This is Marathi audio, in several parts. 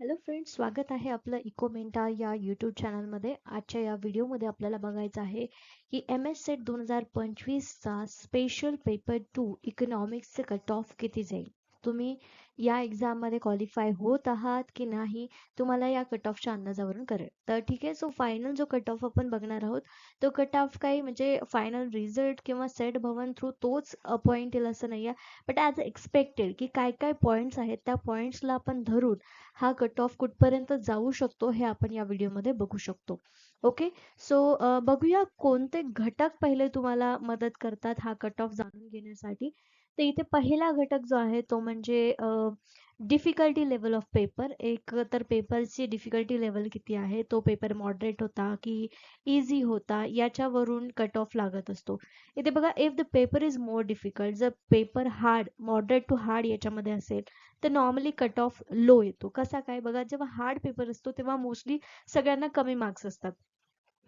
हॅलो फ्रेंड्स स्वागत आहे आपलं इकोमेंटा या यूट्यूब चॅनलमध्ये आजच्या या व्हिडिओमध्ये आपल्याला बघायचं आहे की एम एस सेट दोन हजार पंचवीसचा स्पेशल पेपर टू इकॉनॉमिक्सचे कट ऑफ किती जाईल? तुम्ही या एक्झाममध्ये क्वालिफाय होत आहात की नाही तुम्हाला या कट ऑफच्या अंदाजावरून करेल तर ठीक आहे सो फायनल जो कट ऑफ आपण बघणार आहोत तो कट ऑफ काही म्हणजे फायनल रिझल्ट किंवा सेट भवन थ्रू तोच पॉईंट येईल असं नाही आहे बट ॲज एक्सपेक्टेड की काय काय पॉईंट्स आहेत त्या पॉईंट्सला आपण धरून हा कट ऑफ कुठपर्यंत जाऊ शकतो हे आपण या व्हिडिओमध्ये बघू शकतो. ओके सो बघूया कोणते घटक पहिले तुम्हाला मदत करतात हा कट ऑफ जाणून घेण्यासाठी. तर इथे पहिला घटक जो आहे तो म्हणजे डिफिकल्टी लेवल ऑफ पेपर एक तर पेपरची डिफिकल्टी लेवल किती आहे? तो पेपर मॉडरेट होता की इझी होता? याच्यावरून कट ऑफ लागत असतो. इथे बघा if the paper is more difficult जर paper hard moderate to hard याच्यामध्ये असेल तर नॉर्मली कट ऑफ लो येतो. कसा काय? बघा जेव्हा हार्ड पेपर असतो तेव्हा मोस्टली सगळ्यांना कमी मार्क्स असतात.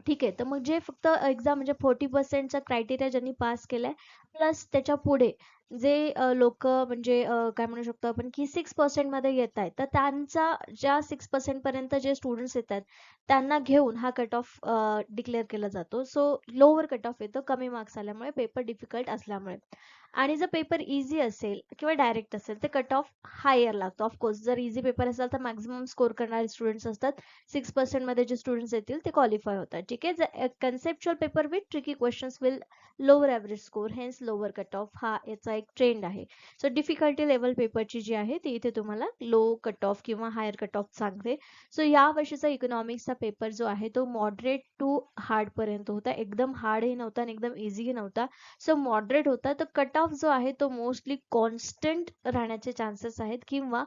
ठीक आहे तर मग जे फक्त एक्झाम म्हणजे फोर्टी पर्सेंटचा क्रायटेरिया ज्यांनी पास केलाय प्लस त्याच्या पुढे जे लोक म्हणजे काय म्हणू शकतो आपण की सिक्स पर्सेंटमध्ये येत आहेत तर त्यांचा ज्या सिक्स पर्सेंट पर्यंत जे स्टुडंट्स येत आहेत त्यांना घेऊन हा कट ऑफ डिक्लेअर केला जातो. सो लोअर कट ऑफ येतो कमी मार्क्स आल्यामुळे पेपर डिफिकल्ट असल्यामुळे. आणि जर पेपर इझी असेल किंवा डायरेक्ट असेल तर कट ऑफ हायर लागतो. ऑफकोर्स जर इझी पेपर असेल तर मॅक्झिमम स्कोर करणारे स्टुडंट्स असतात. सिक्स पर्सेंटमध्ये जे स्टुडंट्स येतील ते क्वालिफाय होतात. ठीक आहे? Conceptual paper with tricky questions will lower average score hence lower cut off हा याचा एक ट्रेंड आहे. सो डिफिकल्टी लेवल पेपरची जी आहे ती इथे तुम्हाला लो कट ऑफ किंवा हायर कट ऑफ सांगते. सो या वर्षीचा इकॉनॉमिक्सचा पेपर जो आहे तो मॉडरेट टू हार्ड पर्यंत होता. एकदम हार्डही नव्हता आणि एकदम इझीही नव्हता. सो मॉडरेट होता. तर कट ऑफ जो आहे तो मोस्टली कॉन्स्टंट राहण्याचे चान्सेस आहेत किंवा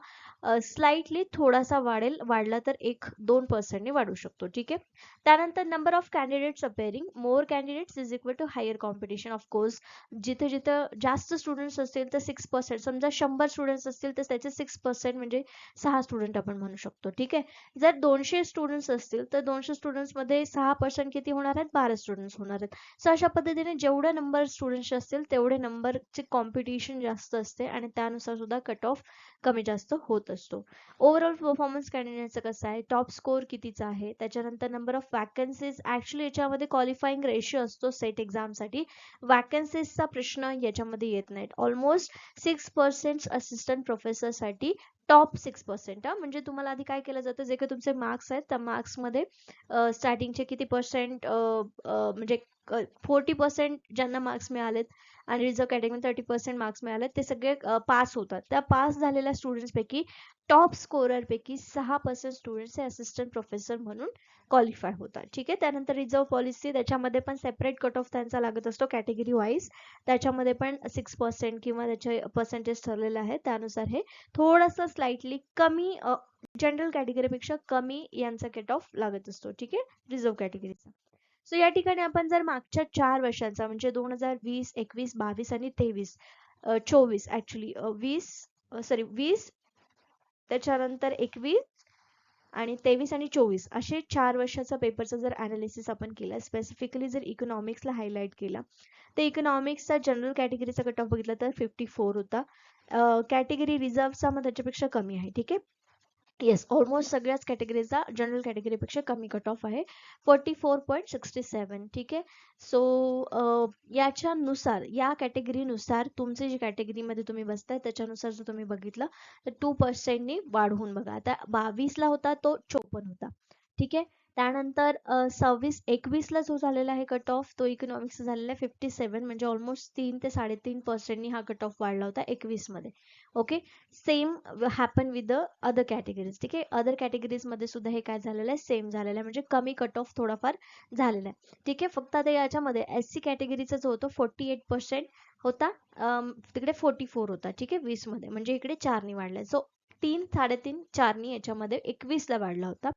स्लाइटली थोडासा वाढेल वाढला तर एक दोन पर्सेंटने वाढू शकतो. ठीक आहे? त्यानंतर number of candidates appearing more candidates is equal to higher competition of course जिथे जिथं जास्त स्टुडंट स्टुडंट्स असतील तर सिक्स पर्सेंट समजा शंभर स्टुडंट्स असतील तर त्याचे सिक्स पर्सेंट म्हणजे सहा स्टुडंट आपण म्हणू शकतो. ठीक आहे? जर दोनशे स्टुडंट्स असतील तर दोनशे स्टुडंट्समध्ये सहा पर्सेंट किती होणार आहेत? बारा स्टुडंट्स होणार आहेत. सो अशा पद्धतीने जेवढे नंबर स्टुडंट्स असतील तेवढे नंबरचे कॉम्पिटिशन जास्त असते आणि त्यानुसार सुद्धा कट ऑफ कमी जास्त होत असतो. ओव्हरऑल परफॉर्मन्स कॅन्डिडेटचं कसं आहे? टॉप स्कोर कितीचा आहे? त्याच्यानंतर नंबर ऑफ वॅकन्सीज ऍक्च्युली याच्यामध्ये क्वालिफाईंग रेशिओ असतो सेट एक्झामसाठी वॅकन्सीजचा प्रश्न याच्यामध्ये येत नाहीत. ऑलमोस्ट सिक्स पर्सेंट असिस्टंट प्रोफेसरसाठी टॉप सिक्स पर्सेंट म्हणजे तुम्हाला आधी काय केलं जातं? जे काही तुमचे मार्क्स आहेत त्या मार्क्समध्ये स्टार्टिंगचे किती पर्सेंट म्हणजे फोर्टी पर्सेंट ज्यांना मार्क्स मिळालेत आणि reserve category thirty percent marks मिळाले ते सगळे पास होतात. त्या पास झालेल्या स्टुडंट्स पैकी टॉप स्कोरर पैकी सहा पर्सेंट स्टुडंट्स हे असिस्टंट प्रोफेसर म्हणून क्वालिफाय होतात. ठीक आहे? त्यानंतर रिझर्व पॉलिसी त्याच्यामध्ये पण सेपरेट कट ऑफ त्यांचा लागत असतो कॅटेगरी वाईज त्याच्यामध्ये पण सिक्स पर्सेंट किंवा त्याचे पर्सेंटेज ठरलेले आहे त्यानुसार हे थोडंसं स्लाइटली कमी जनरल कॅटेगरीपेक्षा कमी यांचा कट ऑफ लागत असतो. ठीक आहे? रिझर्व कॅटेगरीचा सो या ठिकाणी आपण जर मागच्या चार वर्षांचा म्हणजे दोन हजार वीस एकवीस बावीस आणि तेवीस चोवीस ऍक्च्युली वीस सॉरी वीस त्याच्यानंतर एकवीस आणि तेवीस आणि चोवीस असे चार वर्षाचा पेपरचा जर अनालिसिस आपण केला स्पेसिफिकली जर इकॉनॉमिक्सला हायलाईट केला तर इकॉनॉमिक्सचा जनरल कॅटेगरीचा कट ऑफ बघितला तर फिफ्टी फोर होता. कॅटेगरी रिझर्वचा मग त्याच्यापेक्षा कमी आहे ठीक आहे? येस ऑलमोस्ट सगळ्याच कॅटेगरीचा जनरल कॅटेगरीपेक्षा कमी कट ऑफ आहे. Forty four point sixty seven ठीक आहे? सो याच्यानुसार या कॅटेगरीनुसार तुमचे जी कॅटेगरीमध्ये तुम्ही बसताय त्याच्यानुसार जर तुम्ही बघितलं तर टू पर्सेंटनी वाढवून बघा. आता बावीसला होता तो चोपन्न होता. ठीक आहे? त्यानंतर सव्वीस एकवीसला जो झालेला आहे कट ऑफ तो इकॉनॉमिक्स झालेला आहे फिफ्टी सेवन म्हणजे ऑलमोस्ट तीन ते साडेतीन पर्सेंटनी हा कट ऑफ वाढला होता एकवीसमध्ये okay same happen with the other categories ठीक आहे? अदर कॅटेगरीजमध्ये सुद्धा हे काय झालेलं आहे? सेम झालेलं आहे. म्हणजे कमी कट ऑफ थोडाफार झालेला आहे. ठीक आहे? फक्त आता याच्यामध्ये एस सी कॅटेगरीचा जो होतो फोर्टी एट पर्सेंट होता तिकडे फोर्टी फोर होता. ठीक आहे? वीसमध्ये म्हणजे इकडे चारनी वाढलाय सो तीन साडेतीन चारनी याच्यामध्ये एकवीसला वाढला होता.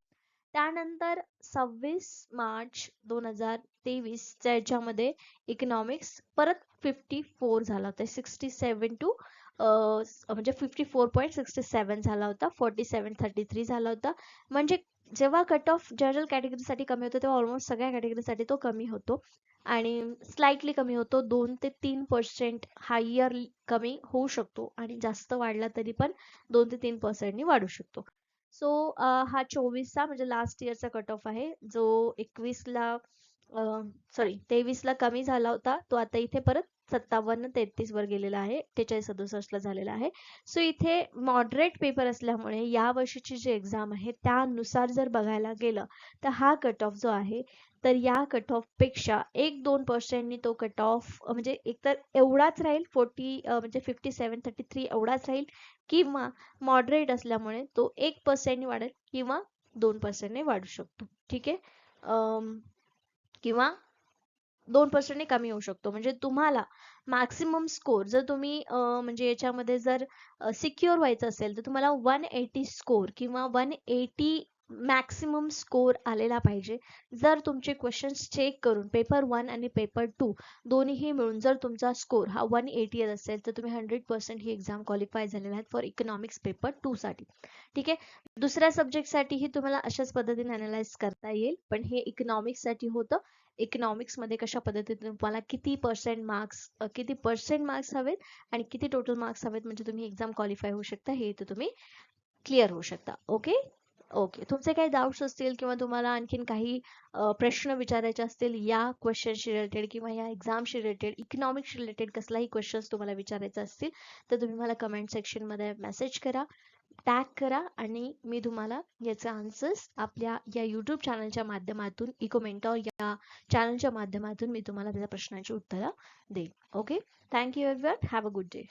त्यानंतर सव्वीस मार्च दोन हजार तेवीस याच्यामध्ये इकॉनॉमिक्स परत फिफ्टी फोर झाला होता. सिक्स्टी सेवन टू म्हणजे fifty four point sixty seven झाला होता. फोर्टी सेवन थर्टी थ्री झाला होता. म्हणजे जेव्हा कट ऑफ जनरल कॅटेगरीसाठी कमी होतो तेव्हा ऑलमोस्ट सगळ्या कॅटेगरीसाठी तो कमी होतो. आणि स्लाइटली कमी होतो. दोन ते तीन पर्सेंट हायर कमी होऊ शकतो. आणि जास्त वाढला तरी पण दोन ते तीन पर्सेंटनी वाढू शकतो. सो हा चोवीसचा म्हणजे लास्ट इयरचा कट ऑफ आहे. जो एकवीसला सॉरी तेवीसला कमी झाला होता. तो आता इथे परत सत्तावन्न तेहतीस वर गेलेला आहे. अठ्ठेचाळीस सदुसष्टला झालेला आहे. सो इथे मॉडरेट पेपर असल्यामुळे या वर्षीची जी एक्झाम आहे त्यानुसार जर बघायला गेलं तर हा कट ऑफ जो आहे तर या कट ऑफपेक्षा एक दोन पर्सेंटनी तो कट ऑफ म्हणजे एकतर एवढाच राहील फोर्टी म्हणजे फिफ्टी सेवन थर्टी थ्री एवढाच राहील किंवा मॉडरेट असल्यामुळे तो एक पर्सेंटनी वाढेल किंवा दोन पर्सेंटने वाढू शकतो. ठीक आहे? किंवा दोन पर्सेंटने कमी होऊ शकतो. म्हणजे तुम्हाला मॅक्सिमम स्कोर जर तुम्ही म्हणजे याच्यामध्ये जर सिक्युअर व्हायचं असेल तर तुम्हाला वन एटी स्कोर किंवा वन एटी मॅक्सिमम स्कोर आलेला पाहिजे. जर तुमचे क्वेश्चन्स चेक करून पेपर वन आणि पेपर टू दोन्हीही मिळून जर तुमचा स्कोर हा वन एटी असेल तर तुम्ही हंड्रेड पर्सेंट ही एक्झाम क्वालिफाय झालेला आहेत फॉर इकॉनॉमिक्स पेपर टू साठी. ठीक आहे? दुसऱ्या सब्जेक्टसाठीही तुम्हाला अशाच पद्धतीने अनालाइज करता येईल पण हे इकॉनॉमिक्ससाठी होतं. इकॉनॉमिक्समध्ये कशा पद्धतीने तुम्हाला किती पर्सेंट मार्क्स किती पर्सेंट मार्क्स हवेत आणि किती टोटल मार्क्स हवेत म्हणजे तुम्ही एक्झाम क्वालिफाय होऊ शकता हे तर तुम्ही क्लिअर होऊ शकता. ओके ओके तुमचे काही डाऊट्स असतील किंवा तुम्हाला आणखीन काही प्रश्न विचारायचे असतील या क्वेश्चनशी रिलेटेड किंवा या एक्झामशी रिलेटेड इकॉनॉमिक्स रिलेटेड कसलाही क्वेश्चन्स तुम्हाला विचारायचे असतील तर तुम्ही मला कमेंट सेक्शनमध्ये मेसेज करा टॅग करा आणि मी तुम्हाला याचे आन्सर्स आपल्या या यूट्यूब चॅनलच्या माध्यमातून इकोमेंटॉर या चॅनलच्या माध्यमातून मी तुम्हाला त्याच्या प्रश्नांची उत्तरं देईन. Okay thank you everyone have a good day